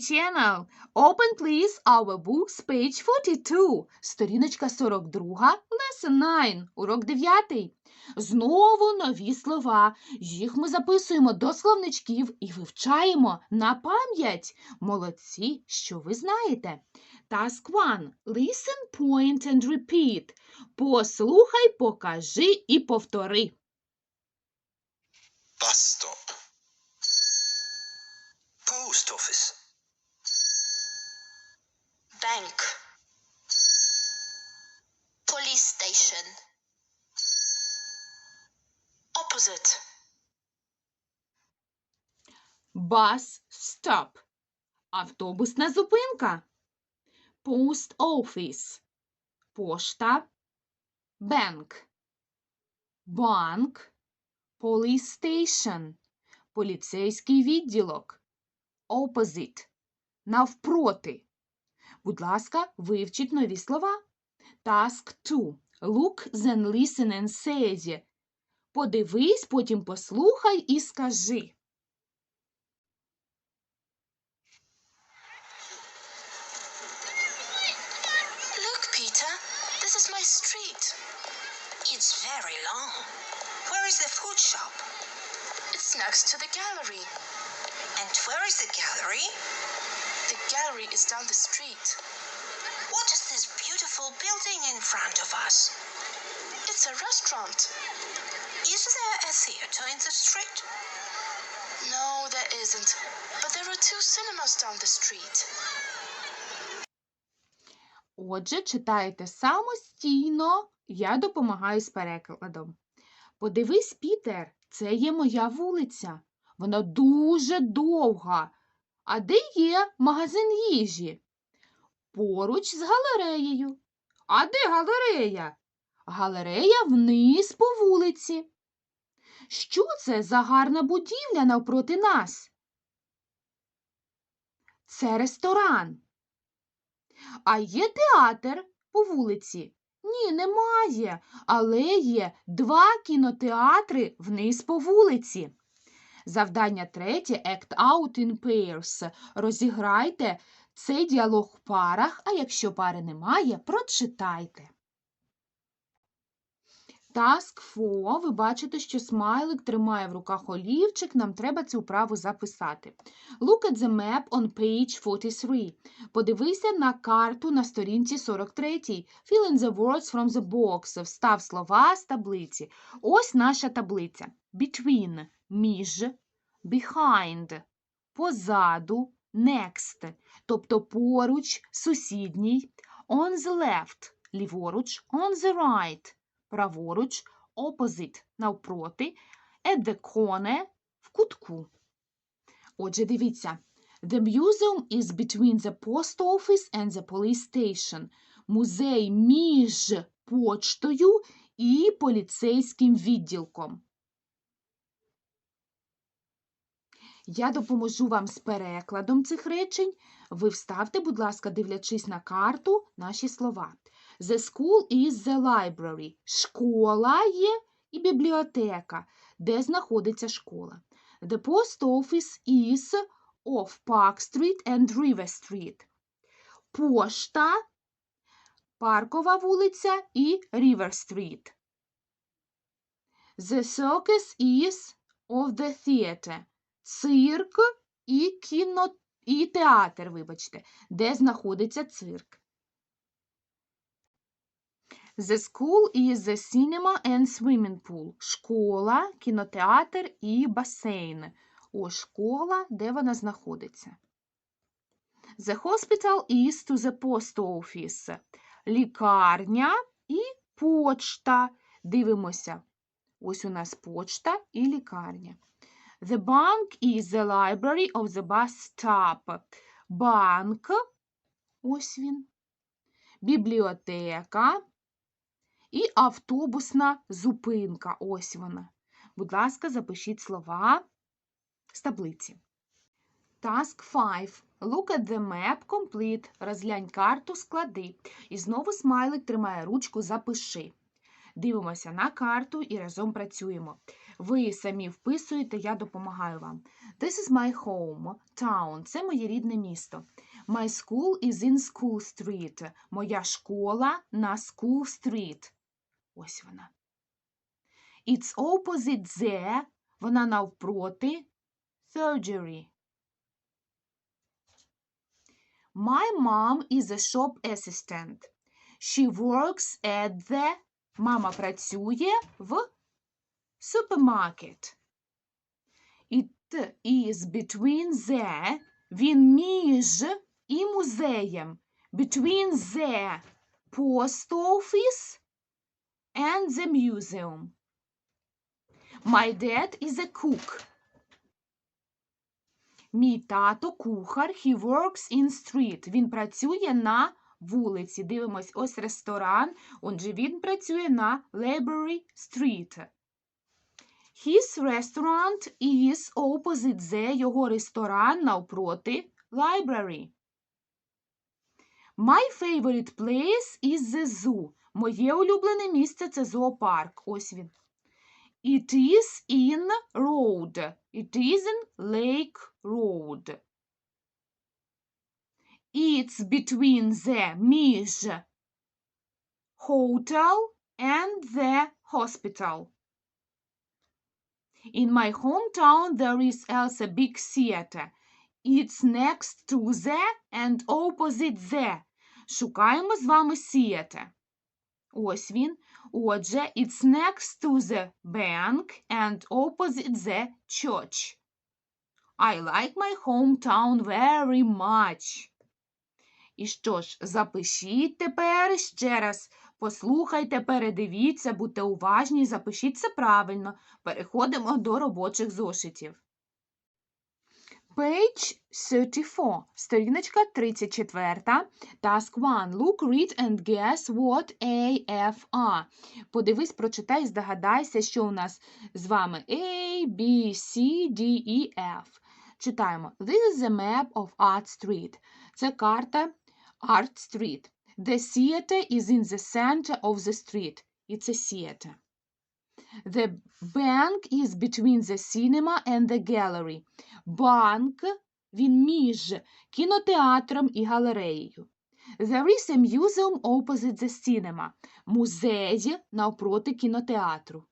channel. Open please our books, page 42. Сторіночка 42, lesson 9, урок 9. Знову нові слова. Їх ми записуємо до словничків і вивчаємо на пам'ять. Молодці, що ви знаєте. Task 1. Listen, point and repeat. Послухай, покажи і повтори. Bus stop. Post office. Bank police station opposite Bus stop. Автобусна зупинка. Post office. Пошта. Bank. Банк. Police station. Поліцейський відділок. Opposite. Навпроти. Будь ласка, вивчіть нові слова. Task 2. Look, then listen and say. Подивись, потім послухай і скажи. look peter this is my street It's very long. Where is the food shop? it's next to the gallery And where is the gallery? The gallery is down the street What is this beautiful building in front of us? it's a restaurant Is there a theater in the street? no there isn't but there are two cinemas down the street Отже, читайте самостійно, я допомагаю з перекладом. Подивись, Пітер, це є моя вулиця. Вона дуже довга. А де є магазин їжі? Поруч з галереєю. А де галерея? Галерея вниз по вулиці. Що це за гарна будівля навпроти нас? Це ресторан. А є театр по вулиці? Ні, немає, але є два кінотеатри вниз по вулиці. Завдання третє Act out in pairs. Розіграйте цей діалог в парах, а якщо пари немає, прочитайте. Task 4. Ви бачите, що смайлик тримає в руках олівчик. Нам треба цю вправу записати. Look at the map on page 43. Подивися на карту на сторінці 43. Fill in the words from the box. Встав слова з таблиці. Ось наша таблиця. Between – між, behind – позаду, next – тобто поруч, сусідній, on the left – ліворуч, on the right – праворуч, opposite – навпроти, at the corner – в кутку. Отже, дивіться. The museum is between the post office and the police station. Музей між почтою і поліцейським відділком. Я допоможу вам з перекладом цих речень. Ви вставте, будь ласка, дивлячись на карту, наші слова. The school is the library. Школа є і бібліотека, де знаходиться школа. The post office is off Park Street and River Street. Пошта, Паркова вулиця і River Street. The circus is of the theater. Цирк і кіно і театр, вибачте, де знаходиться цирк. The school is the cinema and swimming pool. Школа, кінотеатр і басейн. Ось школа, де вона знаходиться. The hospital is to the post office. Лікарня і почта. Дивимося. Ось у нас почта і лікарня. The bank is the library of the bus stop. Банк. Ось він. Бібліотека. І автобусна зупинка. Ось вона. Будь ласка, запишіть слова з таблиці. Task 5. Look at the map complete. Розглянь карту, склади. І знову смайлик тримає ручку запиши. Дивимося на карту і разом працюємо. Ви самі вписуєте, я допомагаю вам. This is my home, town. Це моє рідне місто. My school is in School Street. Моя школа на School Street. Ось вона. It's opposite the. Вона навпроти. Surgery. My mom is a shop assistant. She works at the. Мама працює в supermarket. It is between the. Він між і музеєм. Between the post office and the museum. My dad is a cook. Мій тато кухар. He works in street. Він працює на вулиці. Дивимось, ось ресторан. Отже, він працює на Library Street. His restaurant is opposite the. Його ресторан навпроти library. My favorite place is the zoo. Моє улюблене місце це зоопарк. Ось він. It is in road. It is in Lake Road. It's between the між hotel and the hospital. In my hometown there is also a big theater. It's next to the and opposite the. Шукаємо з вами theater. Ось він. Отже, it's next to the bank and opposite the church. I like my hometown very much. І що ж, запишіть тепер ще раз. Послухайте, передивіться, будьте уважні, запишіть це правильно. Переходимо до робочих зошитів. Page 34, сторіночка 34, task 1. Look, read and guess what A, F, A. Подивись, прочитай здогадайся, що у нас з вами A, B, C, D, E, F. Читаємо. This is a map of Art Street. Це карта Art Street. The theater is in the center of the street. It's a theater. The bank is between the cinema and the gallery. Банк, він між кінотеатром і галереєю. There is a museum opposite the cinema. Музей навпроти кінотеатру.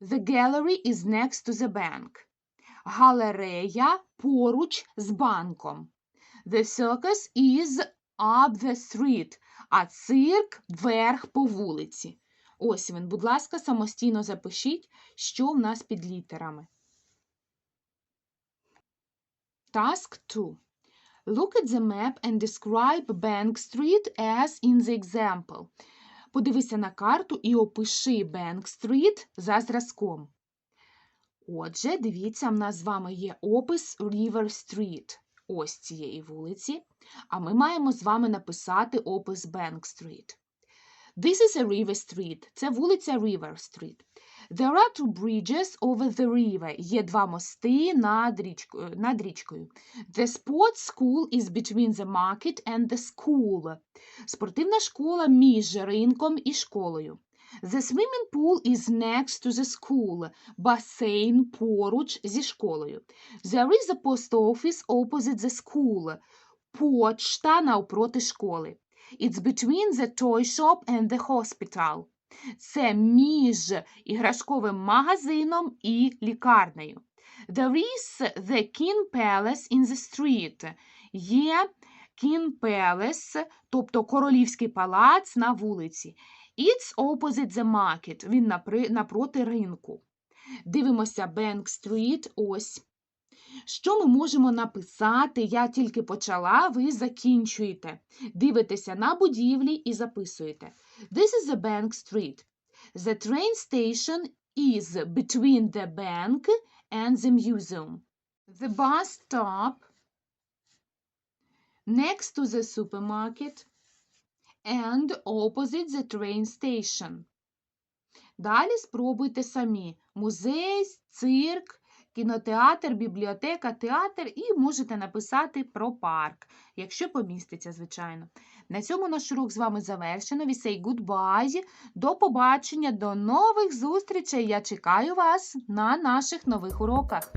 The gallery is next to the bank. Галерея поруч з банком. The circus is up the street, а цирк вверх по вулиці. Ось він, будь ласка, самостійно запишіть, що в нас під літерами. Task 2. Look at the map and describe Bank Street as in the example. Подивися на карту і опиши Bank Street за зразком. Отже, дивіться, в нас з вами є опис River Street. Ось цієї вулиці. А ми маємо з вами написати опис Bank Street. This is a river street. Це вулиця River Street. There are two bridges over the river. Є два мости над річкою. Над річкою. The sports school is between the market and the school. Спортивна школа між ринком і школою. The swimming pool is next to the school. Басейн поруч зі школою. There is a post office opposite the school. Почта навпроти школи. It's between the toy shop and the hospital. Це між іграшковим магазином і лікарнею. There is the King Palace in the street. Є King Palace, тобто королівський палац на вулиці. It's opposite the market. Він напроти ринку. Дивимося Bank Street. Ось. Що ми можемо написати? Я тільки почала, ви закінчуєте. Дивитеся на будівлі і записуєте. This is the Bank Street. The train station is between the bank and the museum. The bus stop next to the supermarket and opposite the train station. Далі спробуйте самі. Музей, цирк кінотеатр, бібліотека, театр і можете написати про парк, якщо поміститься, звичайно. На цьому наш урок з вами завершено. We say goodbye. До побачення, до нових зустрічей. Я чекаю вас на наших нових уроках.